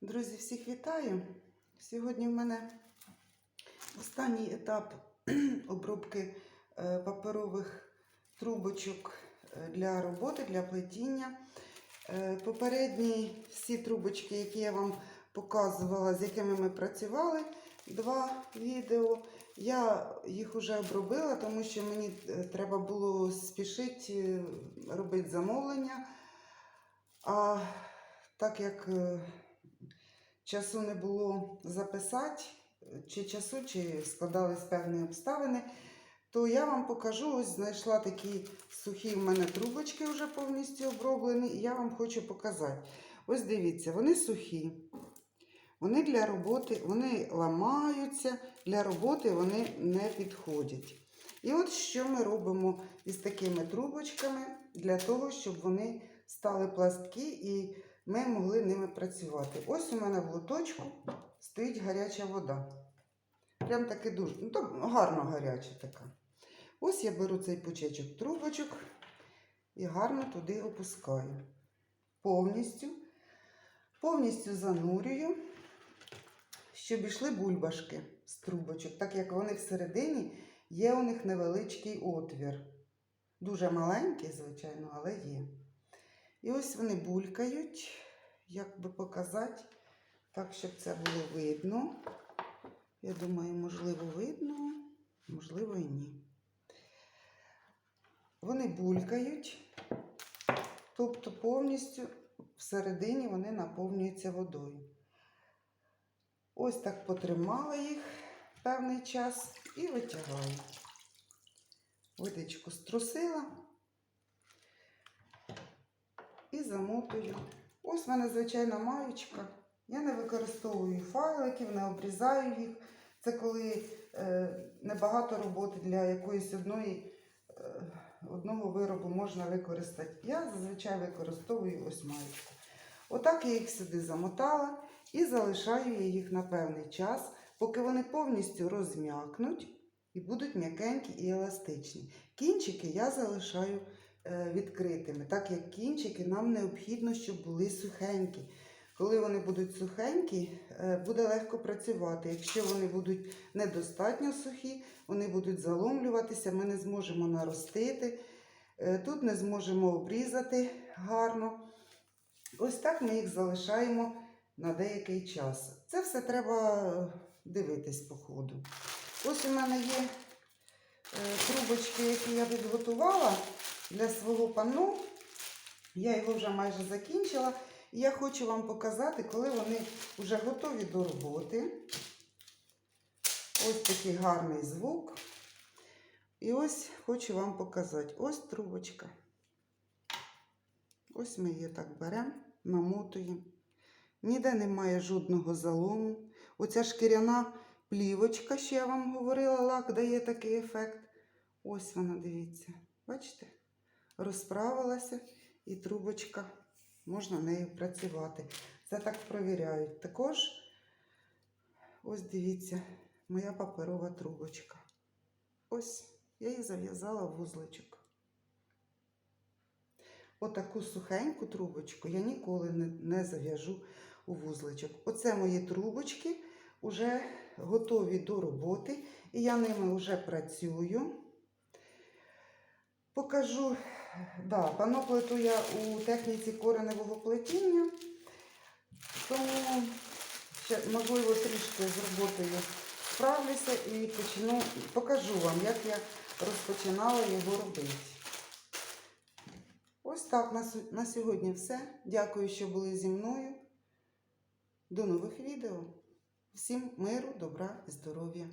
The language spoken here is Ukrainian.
Друзі, всіх вітаю! Сьогодні в мене останній етап обробки е, паперових трубочок е, для роботи, для плетіння. Е, Попередні всі трубочки, які я вам показувала, з якими ми працювали, два відео. Я їх вже обробила, тому що мені треба було спішити робити замовлення. А так як часу не було записати, чи часу, чи складались певні обставини, то я вам покажу, ось знайшла такі сухі в мене трубочки вже повністю оброблені, і я вам хочу показати. Ось дивіться, вони сухі. Вони для роботи, вони ламаються, для роботи вони не підходять. І от що ми робимо із такими трубочками для того, щоб вони стали пласткі і ми могли ними працювати. Ось у мене в лоточку стоїть гаряча вода. Прям таки дуже, ну так гарно гаряча така. Ось я беру цей пучечок трубочок і гарно туди опускаю. Повністю, повністю занурюю, щоб йшли бульбашки з трубочок, так як вони всередині є у них невеличкий отвір. Дуже маленький, звичайно, але є. І ось вони булькають, як би показати, так, щоб це було видно. Я думаю, можливо, видно, можливо, і ні. Вони булькають, тобто повністю всередині вони наповнюються водою. Ось так потримала їх певний час і витягаю. Водичку струсила і замотую. Ось в мене звичайна маєчка. Я не використовую файликів, не обрізаю їх. Це коли е, небагато роботи для якоїсь одної, е, одного виробу можна використати. Я зазвичай використовую ось маєчку. Отак я їх сюди замотала і залишаю я їх на певний час, поки вони повністю розм'якнуть і будуть м'якенькі і еластичні. Кінчики я залишаю відкритими, так як кінчики нам необхідно, щоб були сухенькі. Коли вони будуть сухенькі, е, буде легко працювати. Якщо вони будуть недостатньо сухі, вони будуть заломлюватися, ми не зможемо наростити, е, тут не зможемо обрізати гарно. Ось так ми їх залишаємо на деякий час. Це все треба дивитись по ходу. Ось у мене є е, трубочки, які я підготувала для свого панно. Я його вже майже закінчила. І я хочу вам показати, коли вони вже готові до роботи. Ось такий гарний звук. І ось хочу вам показати. Ось трубочка. Ось ми її так беремо, намотуємо. Ніде немає жодного залому. Оця шкіряна плівочка, що я вам говорила, лак дає такий ефект. Ось вона, дивіться. Бачите? Розправилася і трубочка, можна нею працювати. Це так провіряють. Також, ось дивіться, моя паперова трубочка. Ось, я її зав'язала в вузличок. Отаку сухеньку трубочку я ніколи не, зав'яжу у вузличок. Оце мої трубочки вже готові до роботи, і я ними вже працюю. Покажу, да, паноплету я у техніці кореневого плетіння, тому ще, можливо, трішки з роботою справлюся і почну, покажу вам, як я розпочинала його робити. Ось так на, на сьогодні все. Дякую, що були зі мною. До нових відео. Всім миру, добра і здоров'я!